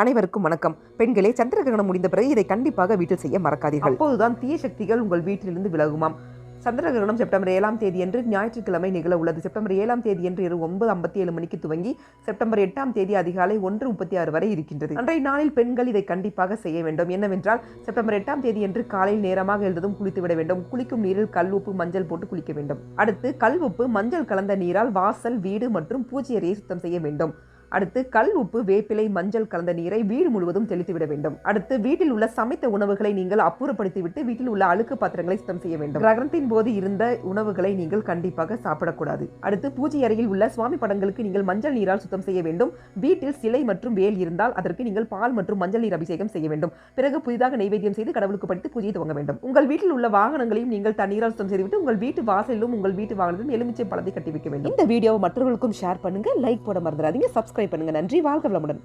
அனைவருக்கும் வணக்கம். பெண்களே சந்திர கிரகணம் முடிந்த பிறகு இதை கண்டிப்பாக வீட்டில் செய்ய மறக்காதீர்கள். அப்போதுதான் தீய சக்திகள் உங்கள் வீட்டிலிருந்து விலகுமாம். சந்திர கிரகணம் செப்டம்பர் ஏழாம் தேதியன்று ஞாயிற்றுக்கிழமை நிகழ உள்ளது. செப்டம்பர் ஏழாம் தேதியன்று இரவு ஒன்பது ஐம்பத்தி ஏழு மணிக்கு துவங்கி செப்டம்பர் எட்டாம் தேதி அதிகாலை ஒன்று முப்பத்தி ஆறு வரை இருக்கின்றது. அன்றைய நாளில் பெண்கள் இதை கண்டிப்பாக செய்ய வேண்டும். என்னவென்றால் செப்டம்பர் எட்டாம் தேதியன்று காலையில் நேரமாக எழுந்ததும் குளித்து விட வேண்டும். குளிக்கும் நீரில் கல் உப்பு மஞ்சள் போட்டு குளிக்க வேண்டும். அடுத்து கல் உப்பு மஞ்சள் கலந்த நீரால் வாசல் வீடு மற்றும் பூஜை அறையை சுத்தம் செய்ய வேண்டும். அடுத்து கல் உப்பு வேப்பிலை மஞ்சள் கலந்த நீரை வீடு முழுவதும் தெளித்து விட வேண்டும். அடுத்து வீட்டில் உள்ள சமைத்த உணவுகளை நீங்கள் அப்புறப்படுத்திவிட்டு வீட்டில் உள்ள அழுக்கு பாத்திரங்களை சுத்தம் செய்ய வேண்டும். கிரகணத்தின் போது இருந்த உணவுகளை நீங்கள் கண்டிப்பாக சாப்பிடக்கூடாது. அடுத்து பூஜை அறையில் உள்ள சுவாமி படங்களுக்கு நீங்கள் மஞ்சள் நீரால் சுத்தம் செய்ய வேண்டும். வீட்டில் சிலை மற்றும் வேல் இருந்தால் அதற்கு நீங்கள் பால் மற்றும் மஞ்சள் நீர் அபிஷேகம் செய்ய வேண்டும். பிறகு புதிதாக நைவேத்தியம் செய்து கடவுளுக்கு படித்து பூஜையை துவங்க வேண்டும். உங்கள் வீட்டில் உள்ள வாகனங்களையும் நீங்கள் தண்ணீரால் சுத்தம் செய்துவிட்டு உங்கள் வீட்டு வாசலிலும் உங்கள் வீட்டு வாகனத்திலும் எலுமிச்சை பழத்தை கட்டி வைக்க வேண்டும். இந்த வீடியோவை மற்றவர்களுக்கும் ஷேர் பண்ணுங்க. லைக் போட மறந்துடாதீங்க. சப்ஸ்கிரைப் பண்ணுங்க. நன்றி. வாழ்க வளமுடன்.